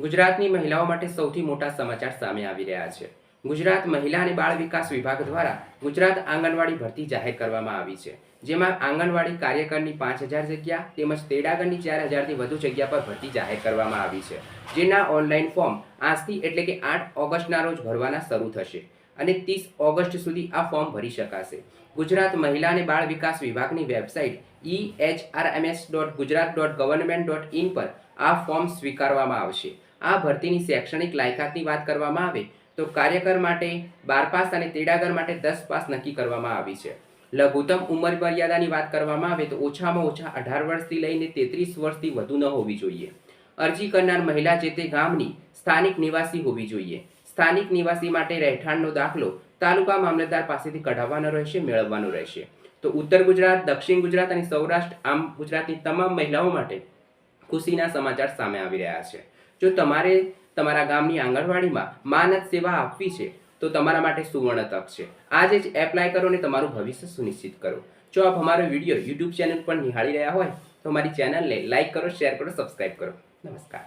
ગુજરાતની મહિલાઓ માટે સૌથી મોટા સમાચાર સામે આવી રહ્યા છે. ગુજરાત મહિલા અને બાળ વિકાસ વિભાગ દ્વારા ગુજરાત આંગણવાડી ભરતી જાહેર કરવામાં આવી છે. જેમાં આંગણવાડી કાર્યકરની પાંચ હજાર જગ્યા તેમજ તેડાગરની ચાર હજારથી વધુ જગ્યા પર ભરતી જાહેર કરવામાં આવી છે. જેના ઓનલાઈન ફોર્મ આજથી એટલે કે આઠ ઓગસ્ટના રોજ ભરવાના શરૂ થશે. અને ત્રીસ ઓગસ્ટ સુધી આ ફોર્મ ભરી શકાશે. ગુજરાત મહિલા અને બાળ વિકાસ વિભાગની website E H R M S dot Gujarat dot government dot in પર આ ફોર્મ સ્વીકારવામાં આવશે. આ ભરતીની શૈક્ષણિક લાયકાતની વાત કરવામાં આવે તો કાર્યકર માટે બાર પાસ અને તેડાગર માટે દસ પાસ નક્કી કરવામાં આવી છે. લઘુત્તમ ઉંમર મર્યાદાની વાત કરવામાં આવે તો ઓછામાં ઓછા અઢાર વર્ષથી લઈને તેત્રીસ વર્ષથી વધુ ન હોવી જોઈએ. અરજી કરનાર મહિલા જે તે ગામની સ્થાનિક નિવાસી હોવી જોઈએ. સ્થાનિક નિવાસી માટે રહેઠાણનો દાખલો તાલુકા મામલતદાર પાસેથી કઢાવવાનો રહેશે, મેળવવાનો રહેશે. તો ઉત્તર ગુજરાત, દક્ષિણ ગુજરાત અને સૌરાષ્ટ્ર, આમ ગુજરાતની તમામ મહિલાઓ માટે ખુશીના સમાચાર સામે આવી રહ્યા છે. જો તમારે તમારા ગામની આંગણવાડીમાં માનદ સેવા આપવી છે, તો તમારા માટે સુવર્ણ તક છે. આજે જ એપ્લાય કરો અને તમારું ભવિષ્ય સુનિશ્ચિત કરો. જો આપ અમારો વીડિયો યુટ્યુબ ચેનલ પર નિહાળી રહ્યા હોય, તો અમારી ચેનલને લાઇક કરો શેર કરો સબસ્ક્રાઈબ કરો. નમસ્કાર.